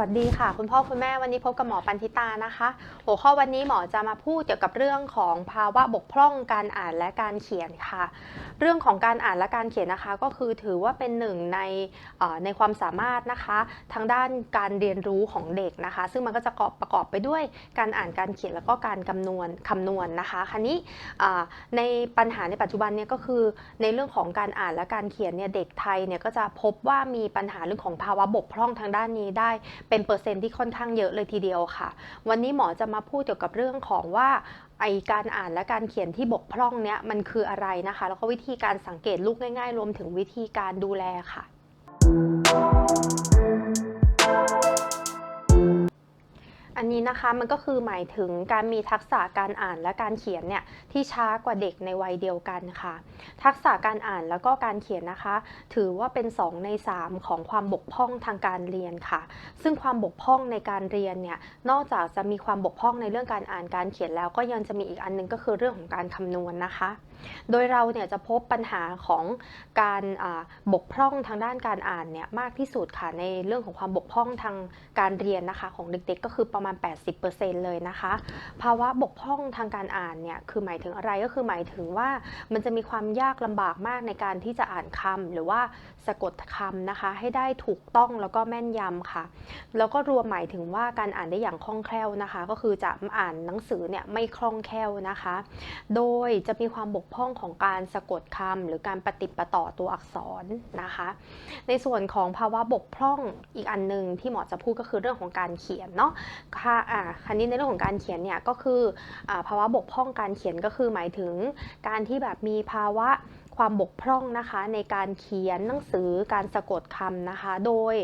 วัสดีค่ะ คุณพ่อคุณแม่วันนี้พบกับหมอปันธิตานะคะ หัวข้อวันนี้หมอจะมาพูดเกี่ยวกับเรื่องของภาวะบกพร่องการอ่านและการเขียนค่ะ เรื่องของการอ่านและการเขียนนะคะก็คือถือว่าเป็นหนึ่งในในความสามารถนะคะ ทางด้านการเรียนรู้ของเด็กนะคะ ซึ่งมันก็จะประกอบไปด้วยการอ่านการเขียนแล้วก็การคำนวณคำนวณนะคะคันนี้ในปัญหาในปัจจุบันเนี่ยก็คือในเรื่องของการอ่านและการเขียนเนี่ยเด็กไทยเนี่ยก็จะพบว่ามีปัญหาเรื่องของภาวะบกพร่องทางด้านนี้ได้เป็นเปอร์เซ็นต์ที่ค่อนข้างเยอะเลยทีเดียวค่ะ วันนี้หมอจะมาพูดเกี่ยวกับเรื่องของว่า ไอการอ่านและการเขียนที่บกพร่องเนี้ยมันคืออะไรนะคะ แล้วก็วิธีการสังเกตลูกง่าย ๆ รวมถึงวิธีการดูแลค่ะ อันนี้นะคะมันก็คือหมายถึงการมีทักษะการอ่านและการเขียนเนี่ยที่ช้ากว่าเด็กในวัยเดียวกันค่ะ ทักษะการอ่านแล้วก็การเขียนนะคะ ถือว่าเป็น 2 ใน 3 ของความบกพร่องทางการเรียนค่ะ ซึ่งความบกพร่องในการเรียนเนี่ยนอกจากจะมีความบกพร่องในเรื่องการอ่านการเขียนแล้วก็ยังจะมีอีกอันหนึงก็คือเรื่องของการคำนวณนะคะ โดยเราเนี่ยจะพบปัญหาของการบกพร่องทางด้านการอ่านเนี่ยมากที่สุดค่ะในเรื่องของความบกพร่องทางการเรียนนะคะของเด็กๆ ก็คือประมาณ 80%เลยนะคะ ภาวะบกพร่องทางการอ่านเนี่ยคือหมายถึงอะไรก็คือหมายถึงว่ามันจะมีความยากลำบากมากในการที่จะอ่านคำหรือว่าสะกดคำนะคะ ให้ได้ถูกต้องแล้วก็แม่นยำค่ะ แล้วก็รวมหมายถึงว่าการอ่านได้อย่างคล่องแคล่วนะคะ ก็คือจะอ่านหนังสือเนี่ยไม่คล่องแคล่วนะคะ โดยจะมีความบกพร่องของการสะกดคำหรือการปฏิประต่อตัวอักษรนะคะ ในส่วนของภาวะบกพร่องอีกอันหนึ่งที่หมอจะพูดก็คือเรื่องของการเขียนเนาะค่ะอ่าคันนี้ในเรื่องของการเขียนเนี่ยก็คืออภาวะบกพร่องการเขียนก็คือหมายถึงการที่แบบมีภาวะ ความบกพร่องนะคะในการเขียนหนังสือการสะกดคำนะคะ โดย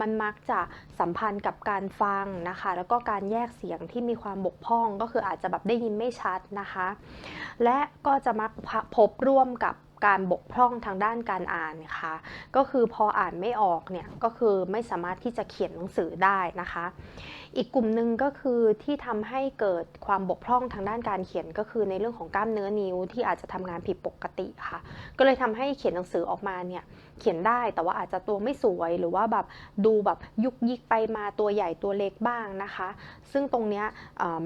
มันมักจะสัมพันธ์กับการฟังนะคะ แล้วก็การแยกเสียงที่มีความบกพร่องก็คืออาจจะแบบได้ยินไม่ชัดนะคะ และก็จะมักพบร่วมกับการบกพร่องทางด้านการอ่านค่ะ ก็คือพออ่านไม่ออกเนี่ยก็คือไม่สามารถที่จะเขียนหนังสือได้นะคะ อีกกลุ่มหนึ่งก็คือที่ทำให้เกิดความบกพร่องทางด้านการเขียนก็คือในเรื่องของกล้ามเนื้อนิ้วที่อาจจะทำงานผิดปกติค่ะ ก็เลยทำให้เขียนหนังสือออกมาเนี่ยเขียนได้แต่ว่าอาจจะตัวไม่สวยหรือว่าแบบดูแบบยุกยิกไปมาตัวใหญ่ตัวเล็กบ้างนะคะ ซึ่งตรงเนี้ย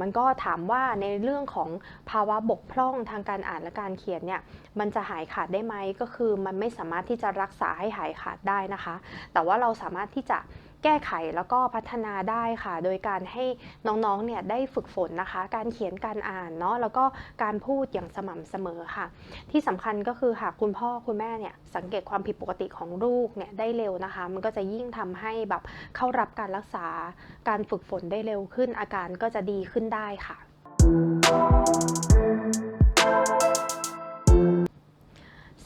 มันก็ถามว่าในเรื่องของภาวะบกพร่องทางการอ่านและการเขียนเนี่ยมันจะหายขาดได้ไหมก็คือมันไม่สามารถที่จะรักษาให้หายขาดได้นะคะ แต่ว่าเราสามารถที่จะ แก้ไขแล้วก็พัฒนาได้ค่ะ โดยการให้น้องๆเนี่ยได้ฝึกฝนนะคะ การเขียนการอ่านเนาะแล้วก็การพูดอย่างสม่ำเสมอค่ะ ที่สำคัญก็คือหากคุณพ่อคุณแม่เนี่ยสังเกตความผิดปกติของลูกเนี่ยได้เร็วนะคะ มันก็จะยิ่งทำให้แบบเข้ารับการรักษาการฝึกฝนได้เร็วขึ้น อาการก็จะดีขึ้นได้ค่ะ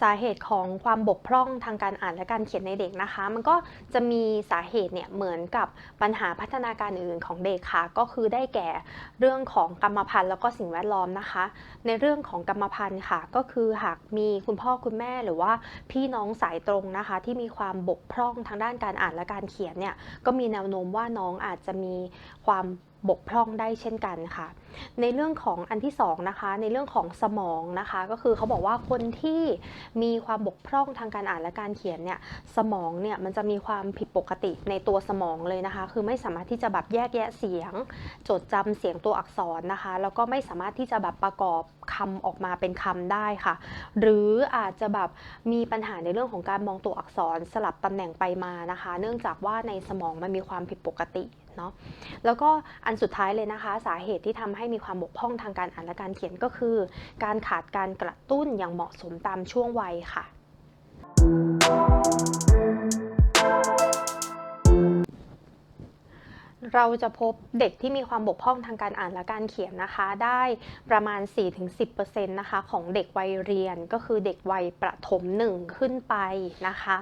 สาเหตุของความบกพร่องทางการอ่านและการเขียนในเด็กนะคะ มันก็จะมีสาเหตุเนี่ยเหมือนกับปัญหาพัฒนาการอื่นของเด็กค่ะ ก็คือได้แก่เรื่องของกรรมพันธุ์แล้วก็สิ่งแวดล้อมนะคะ ในเรื่องของกรรมพันธุ์ค่ะ ก็คือหากมีคุณพ่อคุณแม่หรือว่าพี่น้องสายตรงนะคะ ที่มีความบกพร่องทางด้านการอ่านและการเขียนเนี่ยก็มีแนวโน้มว่าน้องอาจจะมีความ บกพร่องได้เช่นกันค่ะ ในเรื่องของอันที่สองนะคะ ในเรื่องของสมองนะคะ ก็คือเขาบอกว่าคนที่มีความบกพร่องทางการอ่านและการเขียนเนี่ย สมองเนี่ยมันจะมีความผิดปกติในตัวสมองเลยนะคะ คือไม่สามารถที่จะแบบแยกแยะเสียง จดจำเสียงตัวอักษรนะคะ แล้วก็ไม่สามารถที่จะแบบประกอบคำออกมาเป็นคำได้ค่ะ หรืออาจจะแบบมีปัญหาในเรื่องของการมองตัวอักษรสลับตำแหน่งไปมานะคะ เนื่องจากว่าในสมองมันมีความผิดปกติ เนาะแล้วก็อันสุดท้ายเลยนะคะ สาเหตุที่ทำให้มีความบกพร่องทางการอ่านและการเขียนก็คือ การขาดการกระตุ้นอย่างเหมาะสมตามช่วงวัยค่ะเราจะพบเด็กที่มีความบกพร่องทางการอ่านและการเขียนนะคะ ได้ประมาณ 4-10%นะคะของเด็กวัยเรียนก็คือเด็กวัยประถมหนึ่งขึ้นไปนะคะ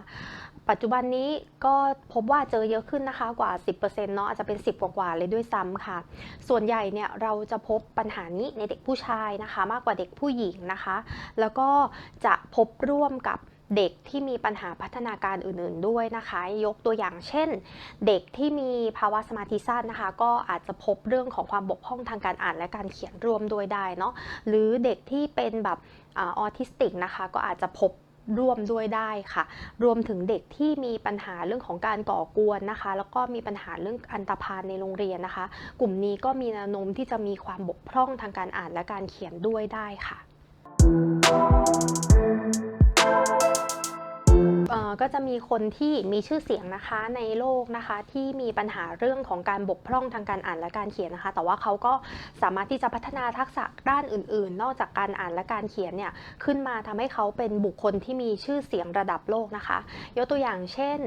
ปัจจุบันนี้ก็พบว่าเจอเยอะขึ้นนะคะกว่า 10%เนาะอาจจะเป็น 10 กว่าๆเลยด้วยซ้ำค่ะ ส่วนใหญ่เนี่ยเราจะพบปัญหานี้ในเด็กผู้ชายนะคะ มากกว่าเด็กผู้หญิงนะคะ แล้วก็จะพบร่วมกับเด็กที่มีปัญหาพัฒนาการอื่นๆด้วยนะคะ ยกตัวอย่างเช่น เด็กที่มีภาวะสมาธิสั้นนะคะ ก็อาจจะพบเรื่องของความบกพร่องทางการอ่านและการเขียนรวมด้วยได้เนาะหรือเด็กที่เป็นแบบออทิสติกนะคะ ก็อาจจะพบ ร่วมด้วยได้ค่ะ รวมถึงเด็กที่มีปัญหาเรื่องของการก่อกวนนะคะ แล้วก็มีปัญหาเรื่องอันตรพานในโรงเรียนนะคะ กลุ่มนี้ก็มีแนวโน้มที่จะมีความบกพร่องทางการอ่านและการเขียนด้วยได้ค่ะ ก็จะมีคนที่มีชื่อเสียงนะคะในโลกนะคะที่มีปัญหาเรื่องของการบกพร่องทางการอ่านและการเขียนนะคะ แต่ว่าเขาก็สามารถที่จะพัฒนาทักษะด้านอื่น ๆ นอกจากการอ่านและการเขียนเนี่ยขึ้นมาทำให้เขาเป็นบุคคลที่มีชื่อเสียงระดับโลกนะคะ ยกตัวอย่างเช่น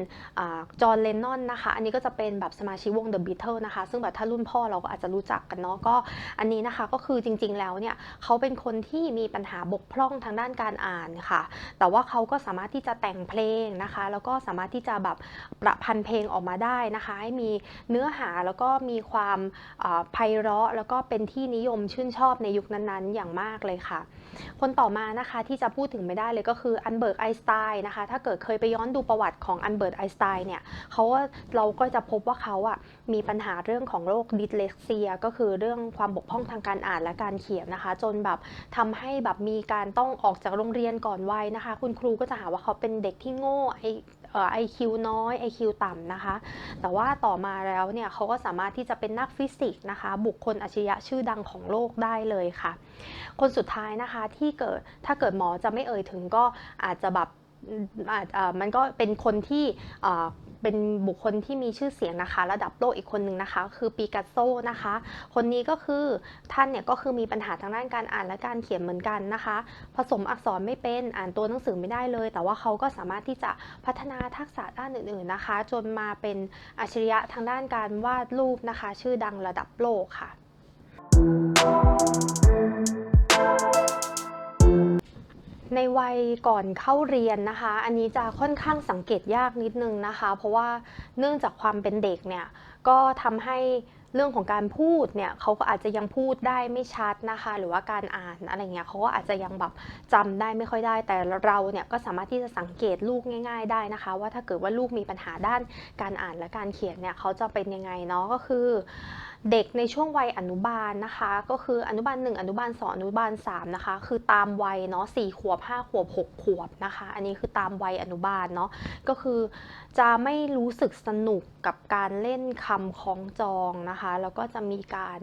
จอห์นเลนนอนนะคะอันนี้ก็จะเป็นแบบสมาชิกวง The Beatles นะคะ ซึ่งแบบถ้ารุ่นพ่อเราก็อาจจะรู้จักกันเนาะก็อันนี้นะคะก็คือจริง ๆ แล้วเนี่ยเขาเป็นคนที่มีปัญหาบกพร่องทางด้านการอ่านค่ะ แต่ว่าเขาก็สามารถที่จะแต่งเพลงนะคะ แล้วก็สามารถที่จะแบบประพันธ์เพลงออกมาได้นะคะ ให้มีเนื้อหาแล้วก็มีความไพเราะ แล้วก็เป็นที่นิยมชื่นชอบในยุคนั้นๆ อย่างมากเลยค่ะ คนต่อมานะคะที่จะพูดถึงไม่ได้เลยก็คืออันเบิร์ตไอน์สไตน์นะคะ ถ้าเกิดเคยไปย้อนดูประวัติของอันเบิร์ตไอน์สไตน์เนี่ยเขาก็เราก็จะพบว่าเขาอะมีปัญหาเรื่องของโรคดิสเลกเซีย ก็คือเรื่องความบกพร่องทางการอ่านและการเขียนนะคะ จนแบบทำให้แบบมีการต้องออกจากโรงเรียนก่อนวัยนะคะ คุณครูก็จะหาว่าเขาเป็นเด็กที่โง่ไอไอคิวน้อยไอคิวต่ำนะคะ แต่ว่าต่อมาแล้วเนี่ยเขาก็สามารถที่จะเป็นนักฟิสิกส์นะคะ บุคคลอัจฉริยะชื่อดังของโลกได้เลยค่ะ คนสุดท้ายนะคะที่เกิดถ้าเกิดหมอจะไม่เอ่ยถึงก็อาจจะแบบมันก็เป็นคนที่ เป็นบุคคลที่มีชื่อเสียงนะคะ ระดับโลกอีกคนหนึ่งนะคะ คือปีกัสโซนะคะ คนนี้ก็คือท่านเนี่ยก็คือมีปัญหาทางด้านการอ่านและการเขียนเหมือนกันนะคะ ผสมอักษรไม่เป็นอ่านตัวหนังสือไม่ได้เลย แต่ว่าเขาก็สามารถที่จะพัฒนาทักษะด้านอื่นๆนะคะ จนมาเป็นอัจฉริยะทางด้านการวาดรูปนะคะ ชื่อดังระดับโลกค่ะ ในวัยก่อนเข้าเรียนนะคะ อันนี้จะค่อนข้างสังเกตยากนิดนึงนะคะ เพราะว่าเนื่องจากความเป็นเด็กเนี่ยก็ทำให้เรื่องของการพูดเนี่ยเขาก็อาจจะยังพูดได้ไม่ชัดนะคะ หรือว่าการอ่านอะไรเงี้ยเขาก็อาจจะยังแบบจำได้ไม่ค่อยได้ แต่เราเนี่ยก็สามารถที่จะสังเกตลูกง่าย ๆ ได้นะคะ ว่าถ้าเกิดว่าลูกมีปัญหาด้านการอ่านและการเขียนเนี่ยเขาจะเป็นยังไงเนาะก็คือ เด็กในช่วงวัยอนุบาลนะคะ ก็คืออนุบาล 1 อนุบาล 2 อนุบาล 3 นะคะ คือตามวัยเนาะ4ขวบ 5 ขวบ 6 ขวบนะคะ อันนี้คือตามวัยอนุบาลเนาะก็คือจะไม่รู้สึกสนุกกับการเล่นคำคล้องจองนะคะ แล้วก็จะมีการ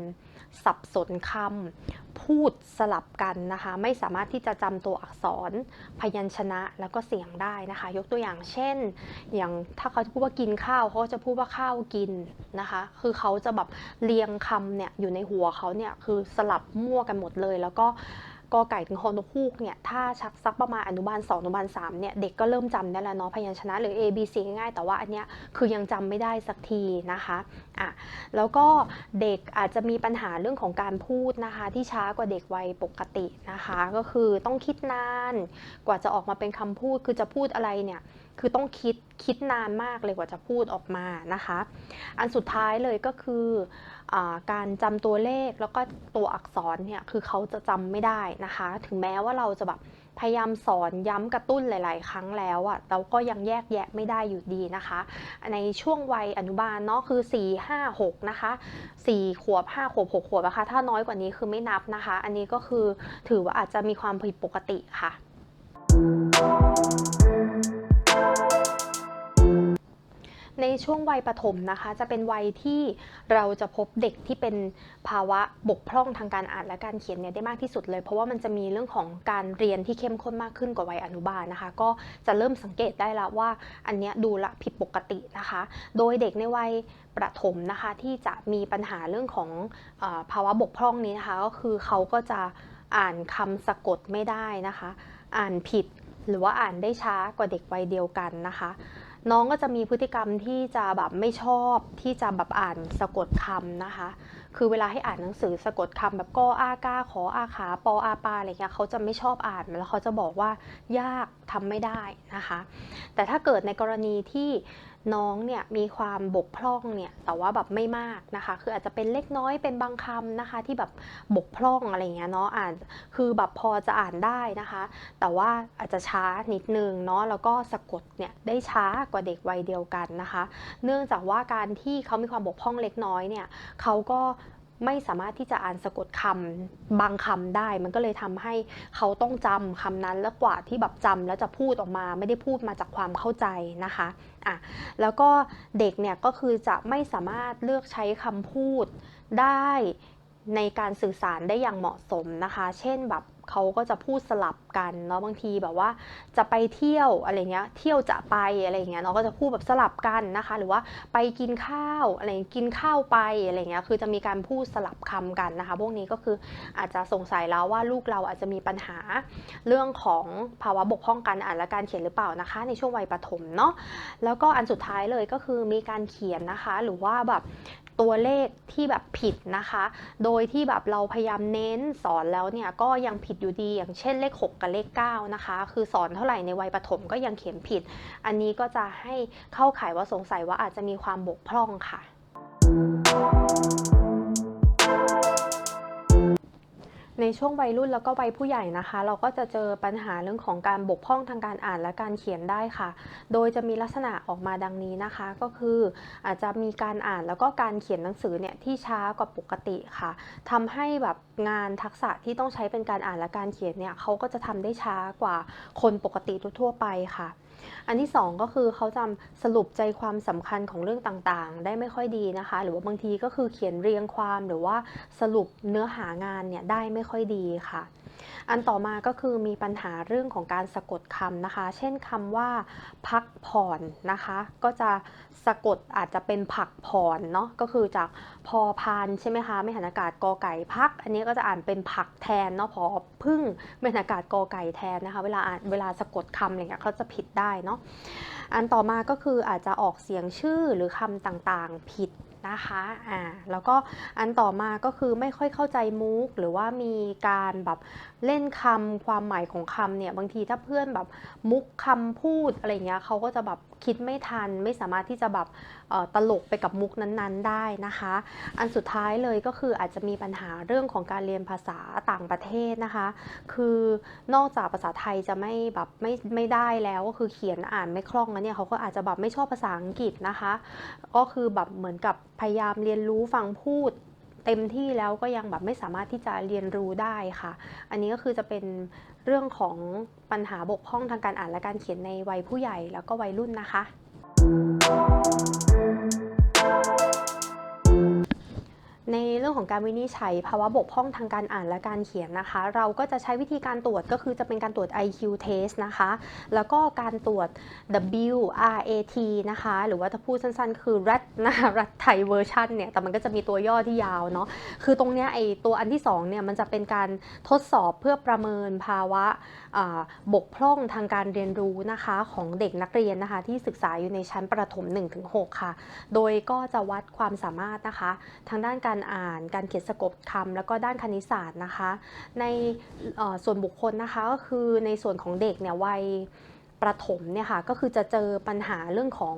สับสนคำ พูดสลับกันนะคะ ไม่สามารถที่จะจำตัวอักษรพยัญชนะแล้วก็เสียงได้นะคะ ยกตัวอย่างเช่น อย่างถ้าเขาจะพูดว่ากินข้าวเขาจะพูดว่าข้าวกินนะคะ คือเขาจะแบบเรียงคำเนี่ยอยู่ในหัวเขาเนี่ยคือสลับมั่วกันหมดเลยแล้วก็ กอไก่ถึงฮอนกฮูกเนี่ยถ้าชักสักประมาณอนุบาล2อนุบาล3เนี่ยเด็กก็เริ่มจำได้แล้วเนาะพยัญชนะหรือ A B C ง่ายๆแต่ว่าอันเนี้ยคือยังจำไม่ได้สักทีนะคะอะแล้วก็เด็กอาจจะมีปัญหาเรื่องของการพูดนะคะ ที่ช้ากว่าเด็กวัยปกตินะคะ ก็คือต้องคิดนาน กว่าจะออกมาเป็นคำพูดคือจะพูดอะไรเนี่ย คือต้องคิดคิดนานมากเลยกว่าจะพูดออกมานะคะ อันสุดท้ายเลยก็คืออการจำตัวเลขแล้วก็ตัวอักษรเนี่ยคือเขาจะจำไม่ได้นะคะ ถึงแม้ว่าเราจะแบบพยายามสอนย้ำกระตุ้นหลาย ๆ ครั้งแล้วอะเราก็ยังแยกแยะไม่ได้อยู่ดีนะคะ ในช่วงวัยอนุบาลเนาะคือ 4 5 6 นะคะ 4 ขวบ 5 ขวบ 6 ขวบนะคะถ้าน้อยกว่านี้คือไม่นับนะคะ อันนี้ก็คือถือว่าอาจจะมีความผิดปกติค่ะ ในช่วงวัยประถมนะคะ จะเป็นวัยที่เราจะพบเด็กที่เป็นภาวะบกพร่องทางการอ่านและการเขียนเนี่ยได้มากที่สุดเลย เพราะว่ามันจะมีเรื่องของการเรียนที่เข้มข้นมากขึ้นกว่าวัยอนุบาลนะคะ ก็จะเริ่มสังเกตได้แล้วว่าอันเนี้ยดูละผิดปกตินะคะ โดยเด็กในวัยประถมนะคะที่จะมีปัญหาเรื่องของอภาวะบกพร่องนี้นะคะก็คือเขาก็จะอ่านคำสะกดไม่ได้นะคะ อ่านผิดหรือว่าอ่านได้ช้ากว่าเด็กวัยเดียวกันนะคะ น้องก็จะมีพฤติกรรมที่จะแบบไม่ชอบที่จะแบบอ่านสะกดคำนะคะ คือเวลาให้อ่านหนังสือสะกดคำแบบกออากาขออาขาปออาปาอะไรเงี้ยเขาจะไม่ชอบอ่านแล้วเขาจะบอกว่ายากทำไม่ได้นะคะ แต่ถ้าเกิดในกรณีที่ น้องเนี่ยมีความบกพร่องเนี่ยแต่ว่าแบบไม่มากนะคะ คืออาจจะเป็นเล็กน้อยเป็นบางคำนะคะ ที่แบบบกพร่องอะไรเงี้ยเนาะอ่านคือแบบพอจะอ่านได้นะคะ แต่ว่าอาจจะช้านิดนึงเนาะแล้วก็สะกดเนี่ยได้ช้ากว่าเด็กวัยเดียวกันนะคะ เนื่องจากว่าการที่เขามีความบกพร่องเล็กน้อยเนี่ยเขาก็ ไม่สามารถที่จะอ่านสะกดคำบางคำได้ มันก็เลยทำให้เขาต้องจำคำนั้นแล้วกว่าที่แบบจำแล้วจะพูดออกมา ไม่ได้พูดมาจากความเข้าใจนะคะอะแล้วก็เด็กเนี่ยก็คือจะไม่สามารถเลือกใช้คำพูดได้ในการสื่อสารได้อย่างเหมาะสมนะคะ เช่นแบบเขาก็จะพูดสลับกันเนาะบางทีแบบว่าจะไปเที่ยวอะไรเงี้ยเที่ยวจะไปอะไรเงี้ยเนาะก็จะพูดแบบสลับกันนะคะ หรือว่าไปกินข้าวอะไรกินข้าวไปอะไรเงี้ยคือจะมีการพูดสลับคำกันนะคะ พวกนี้ก็คืออาจจะสงสัยแล้วว่าลูกเราอาจจะมีปัญหาเรื่องของภาวะบกพร่องการอ่านและการเขียนหรือเปล่านะคะ ในช่วงวัยประถมเนาะแล้วก็อันสุดท้ายเลยก็คือมีการเขียนนะคะ หรือว่าแบบ ตัวเลขที่แบบผิดนะคะ โดยที่แบบเราพยายามเน้นสอนแล้วเนี่ยก็ยังผิดอยู่ดีอย่างเช่นเลข 6 กับเลข 9 นะคะ คือสอนเท่าไหร่ในวัยประถมก็ยังเขียนผิด อันนี้ก็จะให้เข้าข่ายว่าสงสัยว่าอาจจะมีความบกพร่องค่ะ ในช่วงวัยรุ่นแล้วก็วัยผู้ใหญ่นะคะ เราก็จะเจอปัญหาเรื่องของการบกพร่องทางการอ่านและการเขียนได้ค่ะ โดยจะมีลักษณะออกมาดังนี้นะคะ ก็คืออาจจะมีการอ่านแล้วก็การเขียนหนังสือเนี่ยที่ช้ากว่าปกติค่ะทำให้แบบงานทักษะที่ต้องใช้เป็นการอ่านและการเขียนเนี่ยเขาก็จะทำได้ช้ากว่าคนปกติทั่วไปค่ะ อันที่สองก็คือเขาจำสรุปใจความสำคัญของเรื่องต่างๆ ได้ไม่ค่อยดีนะคะ หรือว่าบางทีก็คือเขียนเรียงความหรือว่าสรุปเนื้อหางานเนี่ยได้ไม่ค่อยดีค่ะ อันต่อมาก็คือมีปัญหาเรื่องของการสะกดคำนะคะ เช่นคำว่า พักผ่อนนะคะ ก็จะสะกดอาจจะเป็นผักผ่อนเนาะก็คือจากพอพานใช่ไหมคะไม่หันอากาศกอไก่พัก อันนี้ก็จะอ่านเป็นผักแทนเนาะพอพึ่งไม่หันอากาศกอไก่แทนนะคะ เวลาอ่านเวลาสะกดคำอะไรเงี้ยเขาจะผิดได้เนาะอันต่อมาก็คืออาจจะออกเสียงชื่อหรือคำต่างๆผิดนะคะ อ่า แล้วก็อันต่อมาก็คือไม่ค่อยเข้าใจมุกหรือว่ามีการแบบ เล่นคำความหมายของคำเนี่ยบางทีถ้าเพื่อนแบบมุกคำพูดอะไรเงี้ยเขาก็จะแบบคิดไม่ทัน ไม่สามารถที่จะแบบตลกไปกับมุกนั้นๆ ได้นะคะ อันสุดท้ายเลยก็คืออาจจะมีปัญหาเรื่องของการเรียนภาษาต่างประเทศนะคะ คือนอกจากภาษาไทยจะไม่แบบไม่ไม่ได้แล้วก็คือเขียนอ่านไม่คล่องแล้วเนี่ยเขาก็อาจจะแบบไม่ชอบภาษาอังกฤษนะคะ ก็คือแบบเหมือนกับพยายามเรียนรู้ฟังพูด เต็มที่แล้วก็ยังแบบไม่สามารถที่จะเรียนรู้ได้ค่ะ อันนี้ก็คือจะเป็นเรื่องของปัญหาบกพร่องทางการอ่านและการเขียนในวัยผู้ใหญ่แล้วก็วัยรุ่นนะคะ ในเรื่องของการวินิจฉัยภาวะบกพร่องทางการอ่านและการเขียนนะคะ เราก็จะใช้วิธีการตรวจก็คือจะเป็นการตรวจ IQ test นะคะ แล้วก็การตรวจ WRAT นะคะ หรือว่าถ้าพูดสั้นๆ คือ RAT นะคะ RAT ไทยเวอร์ชันเนี่ย แต่มันก็จะมีตัวย่อที่ยาวเนาะ คือตรงเนี้ยไอตัวอันที่2เนี่ยมันจะเป็นการทดสอบเพื่อประเมินภาวะบกพร่องทางการเรียนรู้นะคะของเด็กนักเรียนนะคะที่ศึกษาอยู่ในชั้นประถม 1-6 ค่ะ โดยก็จะวัดความสามารถนะคะ ทางด้านการอ่าน การเขียนสะกดคำแล้วก็ด้านคณิตศาสตร์นะคะ ในส่วนบุคคลนะคะก็คือในส่วนของเด็กเนี่ยวัยประถมเนี่ยค่ะก็คือจะเจอปัญหาเรื่องของ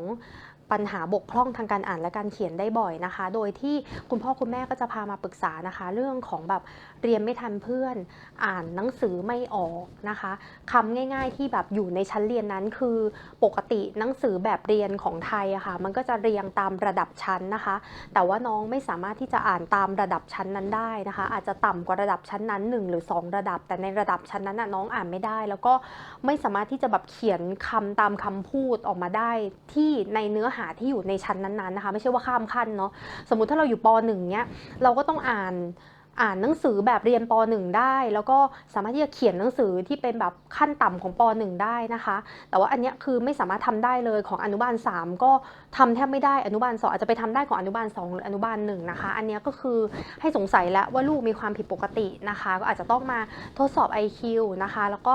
ปัญหาบกพร่องทางการอ่านและการเขียนได้บ่อยนะคะ โดยที่คุณพ่อคุณแม่ก็จะพามาปรึกษานะคะ เรื่องของแบบเรียนไม่ทันเพื่อน อ่านหนังสือไม่ออกนะคะคำง่าย ๆ ที่แบบอยู่ในชั้นเรียนนั้นคือปกติหนังสือแบบเรียนของไทยอะค่ะ มันก็จะเรียงตามระดับชั้นนะคะ แต่ว่าน้องไม่สามารถที่จะอ่านตามระดับชั้นนั้นได้นะคะ อาจจะต่ำกว่าระดับชั้นนั้น 1 หรือ 2 ระดับ แต่ในระดับชั้นนั้นน้องอ่านไม่ได้ แล้วก็ไม่สามารถที่จะแบบเขียนคำตามคำพูดออกมาได้ที่ในเนื้อหาที่อยู่ในชั้นนั้นๆนะคะ ไม่ใช่ว่าข้ามขั้นเนาะสมมุติถ้าเราอยู่ป .1 เนี้ยเราก็ต้องอ่านอ่านหนังสือแบบเรียนป .1 ได้ แล้วก็สามารถที่จะเขียนหนังสือที่เป็นแบบขั้นต่ำของป .1 ได้นะคะ แต่ว่าอันเนี้ยคือไม่สามารถทำได้เลยของอนุบาล 3 ก็ทำแทบไม่ได้อนุบาล 2 อาจจะไปทำได้ของอนุบาล 2 หรืออนุบาล 1 นะคะ อันเนี้ยก็คือให้สงสัยแล้วว่าลูกมีความผิดปกตินะคะ ก็อาจจะต้องมาทดสอบ IQ นะคะ แล้วก็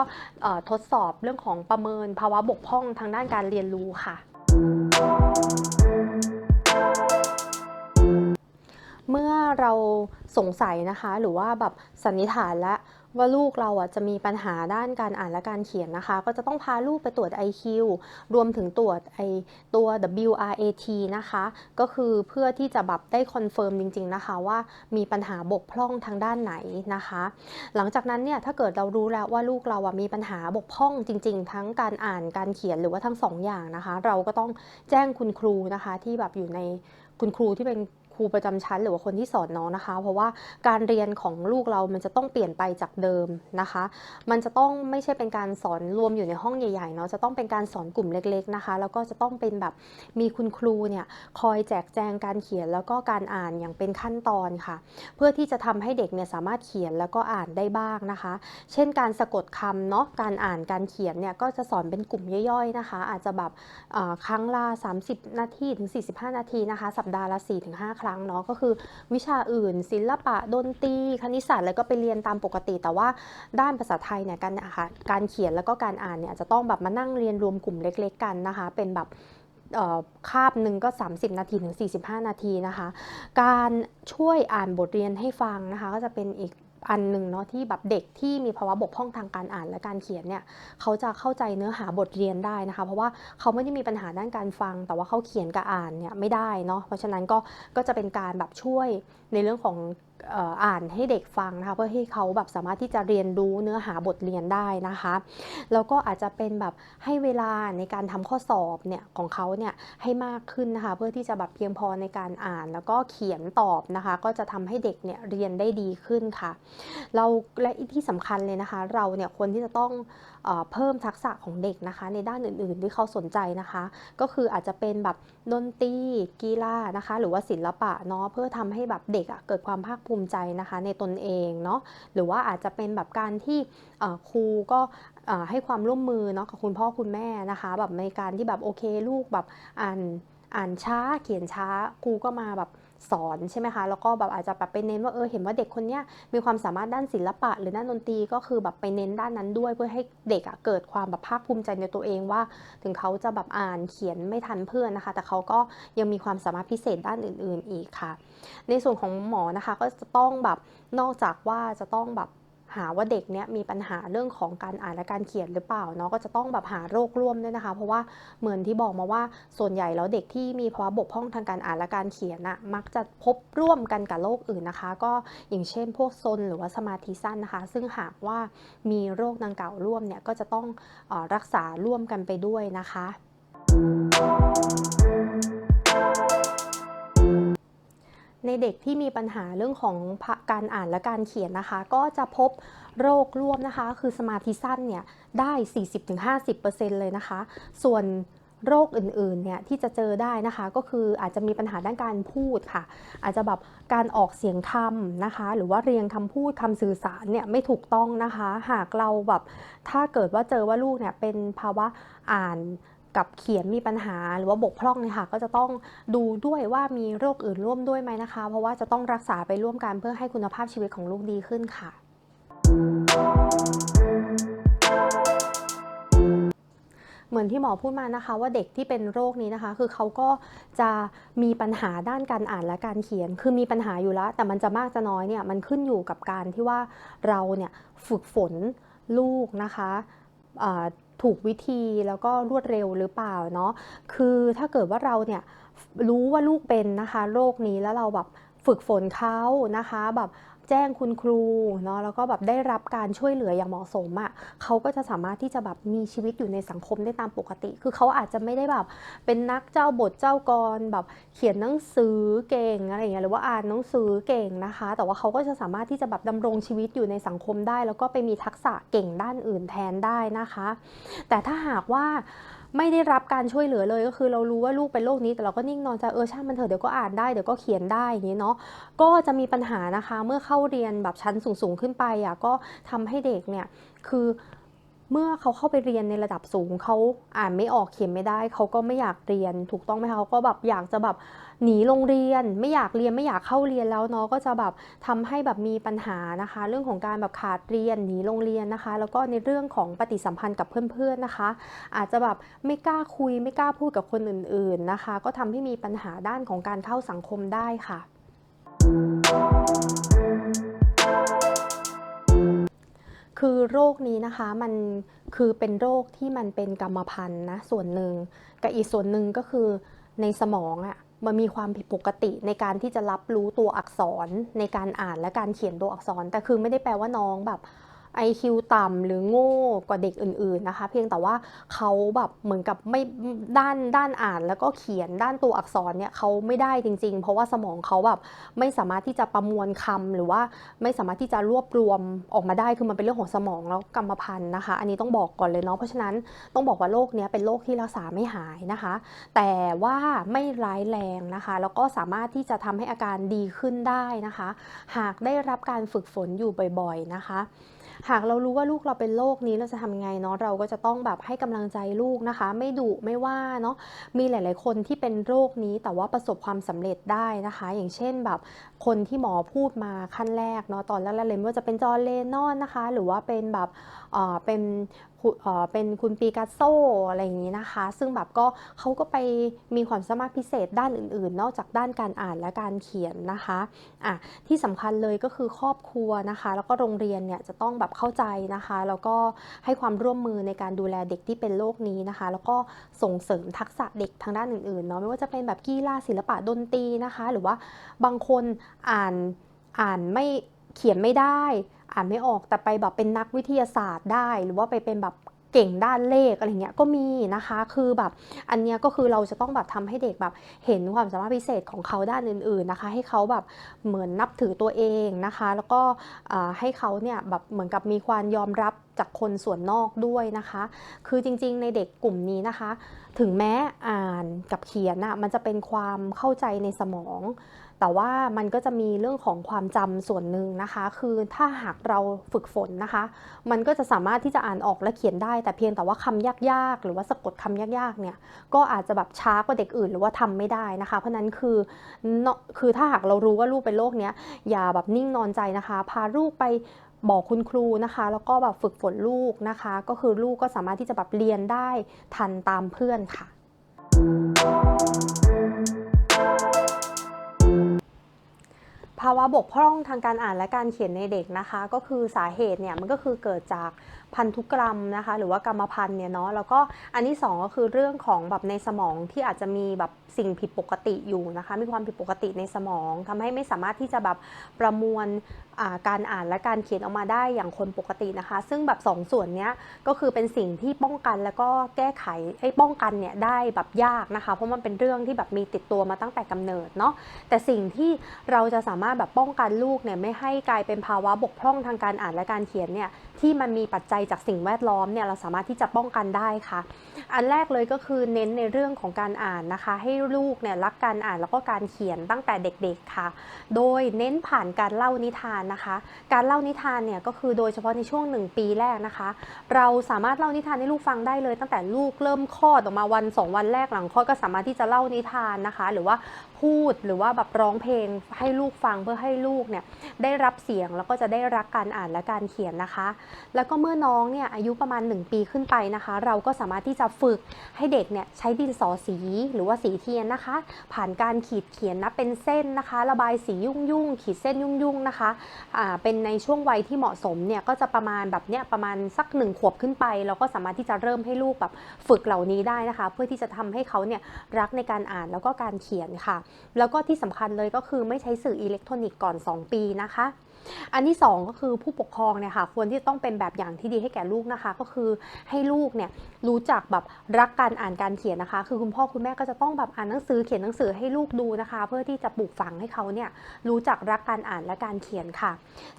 ทดสอบเรื่องของประเมินภาวะบกพร่องทางด้านการเรียนรู้ค่ะ เมื่อเราสงสัยนะคะ หรือว่าแบบสันนิษฐานแล้ว ว่าลูกเราอะจะมีปัญหาด้านการอ่านและการเขียนนะคะ ก็จะต้องพาลูกไปตรวจ IQ รวมถึงตรวจไอตัว WRAT นะคะ ก็คือเพื่อที่จะแบบได้คอนเฟิร์มจริง ๆ นะคะ ว่ามีปัญหาบกพร่องทางด้านไหนนะคะ หลังจากนั้นเนี่ยถ้าเกิดเรารู้แล้วว่าลูกเราอะมีปัญหาบกพร่องจริง ๆ ทั้งการอ่านการเขียนหรือว่าทั้งสองอย่างนะคะ เราก็ต้องแจ้งคุณครูนะคะที่แบบอยู่ในคุณครูที่เป็น รูประจำชั้น หรือว่าคนที่สอนน้องนะคะ เพราะว่าการเรียนของลูกเรามันจะต้องเปลี่ยนไปจากเดิมนะคะ มันจะต้องไม่ใช่เป็นการสอนรวมอยู่ในห้องใหญ่ๆเนาะจะต้องเป็นการสอนกลุ่มเล็กๆนะคะ แล้วก็จะต้องเป็นแบบมีคุณครูเนี่ยคอยแจกแจงการเขียนแล้วก็การอ่านอย่างเป็นขั้นตอนค่ะ เพื่อที่จะทำให้เด็กเนี่ยสามารถเขียนแล้วก็อ่านได้บ้างนะคะ เช่นการสะกดคำเนาะการอ่านการเขียนเนี่ยก็จะสอนเป็นกลุ่มย่อยๆนะคะ อาจจะแบบครั้งละ30 นาทีถึง 45 นาทีนะคะ สัปดาห์ละ4-5 ครั้งเนาะก็คือวิชาอื่น ศิลปะดนตรีคณิตศาสตร์อะไรก็ไปเรียนตามปกติ แต่ว่าด้านภาษาไทยเนี่ยการนะคะการเขียนแล้วก็การอ่านเนี่ยจะต้องแบบมานั่งเรียนรวมกลุ่มเล็ก ๆ กันนะคะ เป็นแบบคาบหนึ่งก็ 30 นาทีถึง 45 นาทีนะคะ การช่วยอ่านบทเรียนให้ฟังนะคะ ก็จะเป็นอีก อันหนึ่งเนาะที่แบบเด็กที่มีภาวะบกพร่องทางการอ่านและการเขียนเนี่ยเขาจะเข้าใจเนื้อหาบทเรียนได้นะคะ เพราะว่าเขาไม่ได้มีปัญหาด้านการฟัง แต่ว่าเขาเขียนกับอ่านเนี่ยไม่ได้เนาะเพราะฉะนั้นก็ก็จะเป็นการแบบช่วย ในเรื่องของอ่ออ่านให้เด็กฟังนะคะเพื่อให้เขาแบบสามารถที่จะเรียนรู้เนื้อหาบทเรียนได้นะคะแล้วก็อาจจะเป็นแบบให้เวลาในการทำข้อสอบเนี่ยของเขาเนี่ยให้มากขึ้นนะคะเพื่อที่จะแบบเพียงพอในการอ่าน แล้วก็เขียนตอบนะคะ ก็จะทำให้เด็กเนี่ยเรียนได้ดีขึ้นค่ะ เราและที่สำคัญเลยนะคะ เราเนี่ยควรที่จะต้องเพิ่มทักษะของเด็กนะคะ ในด้านอื่นๆที่เขาสนใจนะคะ ก็คืออาจจะเป็นแบบดนตรีกีฬานะคะ หรือว่าศิลปะเนาะเพื่อทำให้แบบเด็กอะเกิดความภาคภูมิใจนะคะ ในตนเองเนาะหรือว่าอาจจะเป็นแบบการที่ครูก็ให้ความร่วมมือเนาะกับคุณพ่อคุณแม่นะคะ แบบในการที่แบบโอเคลูกแบบอ่านอ่านช้าเขียนช้าครูก็มาแบบ สอนใช่ไหมคะแล้วก็แบบอาจจะแบบไปเน้นว่าเออเห็นว่าเด็กคนเนี้ยมีความสามารถด้านศิลปะ หรือด้านดนตรีก็คือแบบไปเน้นด้านนั้นด้วย เพื่อให้เด็กอะเกิดความแบบภาคภูมิใจในตัวเองว่า ถึงเขาจะแบบอ่านเขียนไม่ทันเพื่อนนะคะ แต่เขาก็ยังมีความสามารถพิเศษด้านอื่น ๆ อีกค่ะ ในส่วนของหมอนะคะก็จะต้องแบบนอกจากว่าจะต้องแบบ หาว่าเด็กเนี้ยมีปัญหาเรื่องของการอ่านและการเขียนหรือเปล่าเนาะก็จะต้องแบบหาโรคร่วมด้วยนะคะ เพราะว่าเหมือนที่บอกมาว่าส่วนใหญ่แล้วเด็กที่มีภาวะบกพร่องทางการอ่านและการเขียนน่ะมักจะพบร่วมกันกับโรคอื่นนะคะ ก็อย่างเช่น พวกซนหรือว่าสมาธิสั้นนะคะ ซึ่งหากว่ามีโรคดังกล่าวร่วมเนี่ยก็จะต้องอรักษาร่วมกันไปด้วยนะคะ ในเด็กที่มีปัญหาเรื่องของการอ่านและการเขียนนะคะ ก็จะพบโรคร่วมนะคะ คือสมาธิสั้นเนี่ยได้ 40-50%เลยนะคะ ส่วนโรคอื่นๆเนี่ยที่จะเจอได้นะคะ ก็คืออาจจะมีปัญหาด้านการพูดค่ะ อาจจะแบบการออกเสียงคำนะคะ หรือว่าเรียงคำพูดคำสื่อสารเนี่ยไม่ถูกต้องนะคะ หากเราแบบถ้าเกิดว่าเจอว่าลูกเนี่ยเป็นภาวะอ่าน กับเขียนมีปัญหาหรือว่าบกพร่องเนี่ยค่ะก็จะต้องดูด้วยว่ามีโรคอื่นร่วมด้วยไหมนะคะ เพราะว่าจะต้องรักษาไปร่วมกันเพื่อให้คุณภาพชีวิตของลูกดีขึ้นค่ะเหมือนที่หมอพูดมานะคะ ว่าเด็กที่เป็นโรคนี้นะคะ คือเขาก็จะมีปัญหาด้านการอ่านและการเขียน คือมีปัญหาอยู่แล้ว แต่มันจะมากจะน้อยเนี่ยมันขึ้นอยู่กับการที่ว่าเราเนี่ยฝึกฝนลูกนะคะ ถูกวิธีแล้วก็รวดเร็วหรือเปล่าเนาะคือถ้าเกิดว่าเราเนี่ยรู้ว่าลูกเป็นนะคะโรคนี้แล้วเราแบบฝึกฝนเขานะคะแบบ แจ้งคุณครูเนาะแล้วก็แบบได้รับการช่วยเหลืออย่างเหมาะสมอะ่ะเขาก็จะสามารถที่จะแบบมีชีวิตอยู่ในสังคมได้ตามปกติ คือเขาอาจจะไม่ได้แบบเป็นนักเจ้าบทเจ้ากรแบบเขียนหนังสือเก่งอะไรอย่างเงี้ยหรือว่าอ่านหนังสือเก่งนะคะ แต่ว่าเขาก็จะสามารถที่จะแบบดำรงชีวิตอยู่ในสังคมได้ แล้วก็ไปมีทักษะเก่งด้านอื่นแทนได้นะคะ แต่ถ้าหากว่า ไม่ได้รับการช่วยเหลือเลยก็คือเรารู้ว่าลูกเป็นโรคนี้แต่เราก็นิ่งนอนใจเออช่างมันเถอะเดี๋ยวก็อ่านได้เดี๋ยวก็เขียนได้อย่างนี้เนาะก็จะมีปัญหานะคะเมื่อเข้าเรียนแบบชั้นสูงๆขึ้นไปอะก็ทำให้เด็กเนี่ยคือเมื่อเขาเข้าไปเรียนในระดับสูงเขาอ่านไม่ออกเขียนไม่ได้ เขาก็ไม่อยากเรียนถูกต้องไหมคะเขาก็แบบอยากจะแบบ หนีโรงเรียนไม่อยากเรียนไม่อยากเข้าเรียนแล้วเนาะก็จะแบบทำให้แบบมีปัญหานะคะ เรื่องของการแบบขาดเรียนหนีโรงเรียนนะคะ แล้วก็ในเรื่องของปฏิสัมพันธ์กับเพื่อนๆนะคะ อาจจะแบบไม่กล้าคุยไม่กล้าพูดกับคนอื่นๆนะคะ ก็ทำให้มีปัญหาด้านของการเข้าสังคมได้ค่ะคือโรคนี้นะคะมันคือเป็นโรคที่มันเป็นกรรมพันธุ์นะส่วนหนึ่งกับอีกส่วนหนึ่งก็คือในสมองอะ่ะ มันมีความผิดปกติในการที่จะรับรู้ตัวอักษรในการอ่านและการเขียนตัวอักษร แต่คือไม่ได้แปลว่าน้องแบบ IQ ต่ำหรือโง่กว่าเด็กอื่นๆนะคะ เพียงแต่ว่าเขาแบบเหมือนกับไม่ด้านด้านอ่านแล้วก็เขียนด้านตัวอักษรเนี่ยเขาไม่ได้จริง ๆ เพราะว่าสมองเขาแบบไม่สามารถที่จะประมวลคำหรือว่าไม่สามารถที่จะรวบรวมออกมาได้คือมันเป็นเรื่องของสมองแล้วกรรมพันธุ์นะคะ อันนี้ต้องบอกก่อนเลยเนาะเพราะฉะนั้นต้องบอกว่าโรคเนี้ยเป็นโรคที่รักษาไม่หายนะคะ แต่ว่าไม่ร้ายแรงนะคะ แล้วก็สามารถที่จะทำให้อาการดีขึ้นได้นะคะ หากได้รับการฝึกฝนอยู่บ่อย ๆนะคะ หากเรารู้ว่าลูกเราเป็นโรคนี้เราจะทำยังไงเนาะเราก็จะต้องแบบให้กำลังใจลูกนะคะ ไม่ดุไม่ว่าเนาะมีหลาย ๆ คนที่เป็นโรคนี้แต่ว่าประสบความสำเร็จได้นะคะ อย่างเช่นแบบ คนที่หมอพูดมาขั้นแรกเนาะตอนแรกๆเลยไม่ว่าจะเป็นจอร์เลนนอนนะคะ หรือว่าเป็นแบบเออเป็นคุณเป็นคุณปีกัสโซอะไรอย่างนี้นะคะ ซึ่งแบบก็เขาก็ไปมีความสามารถพิเศษด้านอื่น ๆ นอกจากด้านการอ่านและการเขียนนะคะอะที่สำคัญเลยก็คือครอบครัวนะคะ แล้วก็โรงเรียนเนี่ยจะต้องแบบเข้าใจนะคะ แล้วก็ให้ความร่วมมือในการดูแลเด็กที่เป็นโรคนี้นะคะ แล้วก็ส่งเสริมทักษะเด็กทางด้านอื่นๆเนาะไม่ว่าจะเป็นแบบกีฬาศิลปะดนตรีนะคะ หรือว่าบางคนอ่านอ่านไม่เขียนไม่ได้ อ่านไม่ออกแต่ไปแบบเป็นนักวิทยาศาสตร์ได้ หรือว่าไปเป็นแบบเก่งด้านเลขอะไรเงี้ยก็มีนะคะ คือแบบอันเนี้ยก็คือเราจะต้องแบบทำให้เด็กแบบเห็นความสามารถพิเศษของเขาด้านอื่นๆนะคะ ให้เขาแบบเหมือนนับถือตัวเองนะคะ แล้วก็ให้เขาเนี่ยแบบเหมือนกับมีความยอมรับจากคนส่วนนอกด้วยนะคะ คือจริงๆในเด็กกลุ่มนี้นะคะ ถึงแม้อ่านกับเขียนน่ะมันจะเป็นความเข้าใจในสมอง แต่ว่ามันก็จะมีเรื่องของความจำส่วนหนึ่งนะคะ คือถ้าหากเราฝึกฝนนะคะ มันก็จะสามารถที่จะอ่านออกและเขียนได้ แต่เพียงแต่ว่าคำยากๆ หรือว่าสะกดคำยากๆเนี่ยก็อาจจะแบบช้ากว่าเด็กอื่น หรือว่าทำไม่ได้นะคะ เพราะนั้นคือเนาะคือถ้าหากเรารู้ว่าลูกเป็นโรคเนี้ยอย่าแบบนิ่งนอนใจนะคะ พาลูกไปบอกคุณครูนะคะ แล้วก็แบบฝึกฝนลูกนะคะ ก็คือลูกก็สามารถที่จะแบบเรียนได้ทันตามเพื่อนค่ะ ภาวะบกพร่องทางการอ่านและการเขียนในเด็กนะคะ ก็คือสาเหตุเนี่ยมันก็คือเกิดจาก พันธุกรรมนะคะหรือว่ากรรมพันธุ์เนี่ยเนาะแล้วก็อันที่สองก็คือเรื่องของแบบในสมองที่อาจจะมีแบบสิ่งผิดปกติอยู่นะคะมีความผิดปกติในสมองทำให้ไม่สามารถที่จะแบบประมวลการอ่านและการเขียนออกมาได้อย่างคนปกตินะคะ ซึ่งแบบสองส่วนเนี้ยก็คือเป็นสิ่งที่ป้องกันแล้วก็แก้ไขไอ้ป้องกันเนี่ยได้แบบยากนะคะ เพราะมันเป็นเรื่องที่แบบมีติดตัวมาตั้งแต่กำเนิดเนาะแต่สิ่งที่เราจะสามารถแบบป้องกันลูกเนี่ยไม่ให้กลายเป็นภาวะบกพร่องทางการอ่านและการเขียนเนี่ย ที่มันมีปัจจัยจากสิ่งแวดล้อมเนี่ยเราสามารถที่จะป้องกันได้ค่ะ อันแรกเลยก็คือเน้นในเรื่องของการอ่านนะคะ ให้ลูกเนี่ยรักการอ่านแล้วก็การเขียนตั้งแต่เด็กๆค่ะ โดยเน้นผ่านการเล่านิทานนะคะ การเล่านิทานเนี่ยก็คือโดยเฉพาะในช่วงหนึ่งปีแรกนะคะ เราสามารถเล่านิทานให้ลูกฟังได้เลย ตั้งแต่ลูกเริ่มคลอดออกมาวันสองวันแรกหลังคลอดก็สามารถที่จะเล่านิทานนะคะ หรือว่าพูดหรือว่าแบบร้องเพลงให้ลูกฟังเพื่อให้ลูกเนี่ยได้รับเสียงแล้วก็จะได้รักการอ่านและการเขียนนะคะแล้วก็เมื่อน้องเนี่ยอายุประมาณ 1 ปีขึ้นไปนะคะ เราก็สามารถที่จะฝึกให้เด็กเนี่ยใช้ดินสอสีหรือว่าสีเทียนนะคะ ผ่านการขีดเขียนนะเป็นเส้นนะคะ ระบายสียุ่งยุ่งขีดเส้นยุ่งยุ่งนะคะอ่าเป็นในช่วงวัยที่เหมาะสมเนี่ยก็จะประมาณแบบเนี้ยประมาณสักหนึ่งขวบขึ้นไป เราก็สามารถที่จะเริ่มให้ลูกแบบฝึกเหล่านี้ได้นะคะ เพื่อที่จะทำให้เขาเนี่ยรักในการอ่านแล้วก็การเขียนค่ะ แล้วก็ที่สำคัญเลยก็คือไม่ใช้สื่ออิเล็กทรอนิกส์ก่อน 2 ปีนะคะ อันที่ 2 ก็คือผู้ปกครองเนี่ยค่ะควรที่จะต้องเป็นแบบอย่างที่ดีให้แก่ลูกนะคะ ก็คือให้ลูกเนี่ยรู้จักแบบรักการอ่านการเขียนนะคะ คือคุณพ่อคุณแม่ก็จะต้องแบบอ่านหนังสือเขียนหนังสือให้ลูกดูนะคะ เพื่อที่จะปลูกฝังให้เขาเนี่ยรู้จักรักการอ่านและการเขียนค่ะ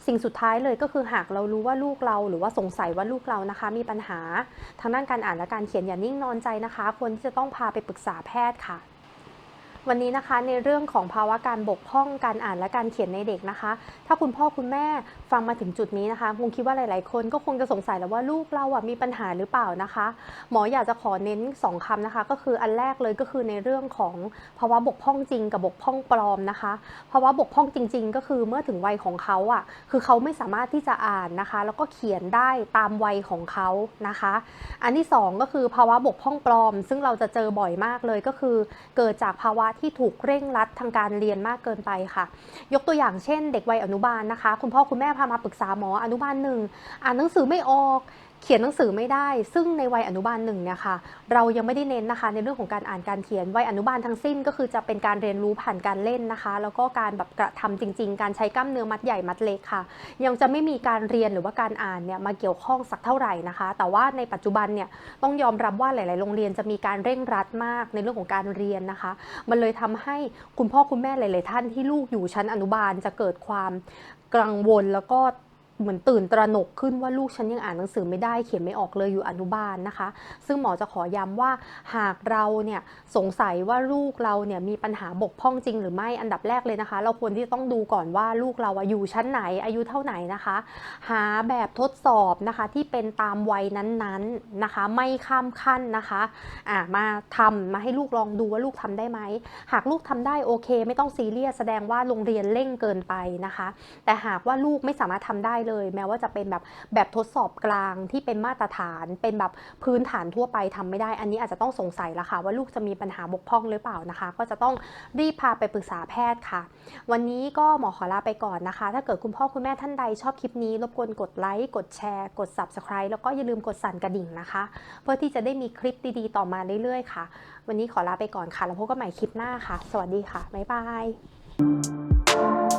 สิ่งสุดท้ายเลยก็คือหากเรารู้ว่าลูกเรา หรือว่าสงสัยว่าลูกเรานะคะ มีปัญหาทางด้านการอ่านและการเขียนอย่านิ่งนอนใจนะคะ ควรที่จะต้องพาไปปรึกษาแพทย์ค่ะ วันนี้นะคะในเรื่องของภาวะการบกพร่องการอ่านและการเขียนในเด็กนะคะ ถ้าคุณพ่อคุณแม่ฟังมาถึงจุดนี้นะคะคงคิดว่าหลาย ๆ คนก็คงจะสงสัยแล้วว่าลูกเราอะมีปัญหาหรือเปล่านะคะ หมออยากจะขอเน้น 2คำนะคะ ก็คืออันแรกเลยก็คือในเรื่องของภาวะบกพร่องจริงกับบกพร่องปลอมนะคะภาวะบกพร่องจริง ๆ ก็คือเมื่อถึงวัยของเขาอะคือเขาไม่สามารถที่จะอ่านนะคะ แล้วก็เขียนได้ตามวัยของเขานะคะ อันที่สองก็คือภาวะบกพร่องปลอม ซึ่งเราจะเจอบ่อยมากเลยก็คือ เกิดจากภาวะที่ถูกเร่งรัดทางการเรียนมากเกินไปค่ะ ยกตัวอย่างเช่น เด็กวัยอนุบาลนะคะ คุณพ่อคุณแม่พามาปรึกษาหมออนุบาลหนึ่งอ่านหนังสือไม่ออก เขียนหนังสือไม่ได้ ซึ่งในวัยอนุบาลหนึ่งเนี่ยค่ะเรายังไม่ได้เน้นนะคะ ในเรื่องของการอ่านการเขียนวัยอนุบาลทั้งสิ้นก็คือจะเป็นการเรียนรู้ผ่านการเล่นนะคะ แล้วก็การแบบกระทำจริง ๆ การใช้กล้ามเนื้อมัดใหญ่มัดเล็กค่ะ ยังจะไม่มีการเรียนหรือว่าการอ่านเนี่ยมาเกี่ยวข้องสักเท่าไหร่นะคะ แต่ว่าในปัจจุบันเนี่ยต้องยอมรับว่าหลาย ๆ โรงเรียนจะมีการเร่งรัดมากในเรื่องของการเรียนนะคะ มันเลยทำให้คุณพ่อคุณแม่หลาย ๆ ท่านที่ลูกอยู่ชั้นอนุบาลจะเกิดความกังวลแล้วก็ เหมือนตื่นตระหนกขึ้นว่าลูกฉันยังอ่านหนังสือไม่ได้เขียนไม่ออกเลยอยู่อนุบาลนะคะ ซึ่งหมอจะขอย้ำว่าหากเราเนี่ยสงสัยว่าลูกเราเนี่ยมีปัญหาบกพร่องจริงหรือไม่อันดับแรกเลยนะคะ เราควรที่ต้องดูก่อนว่าลูกเราอะอยู่ชั้นไหนอายุเท่าไหนนะคะ หาแบบทดสอบนะคะที่เป็นตามวัยนั้นๆนะคะ ไม่ข้ามขั้นนะคะอะมาทำมาให้ลูกลองดูว่าลูกทำได้ไหมหากลูกทำได้โอเค ไม่ต้องซีเรียสแสดงว่าโรงเรียนเร่งเกินไปนะคะ แต่หากว่าลูกไม่สามารถทำได้เลยแม้ว่าจะเป็นแบบแบบทดสอบกลางที่เป็นมาตรฐาน เป็นแบบพื้นฐานทั่วไปทำไม่ได้ อันนี้อาจจะต้องสงสัยละค่ะ ว่าลูกจะมีปัญหาบกพร่องหรือเปล่านะคะ ก็จะต้องรีบพาไปปรึกษาแพทย์ค่ะ วันนี้ก็หมอขอลาไปก่อนนะคะ ถ้าเกิดคุณพ่อคุณแม่ท่านใดชอบคลิปนี้ รบกวนกดไลค์กดแชร์ กด Subscribe แล้วก็อย่าลืมกดสั่นกระดิ่งนะคะ เพื่อที่จะได้มีคลิปดีๆต่อมาเรื่อยๆค่ะ วันนี้ขอลาไปก่อนค่ะแล้วพบกันใหม่คลิปหน้าค่ะ สวัสดีค่ะบ๊ายบาย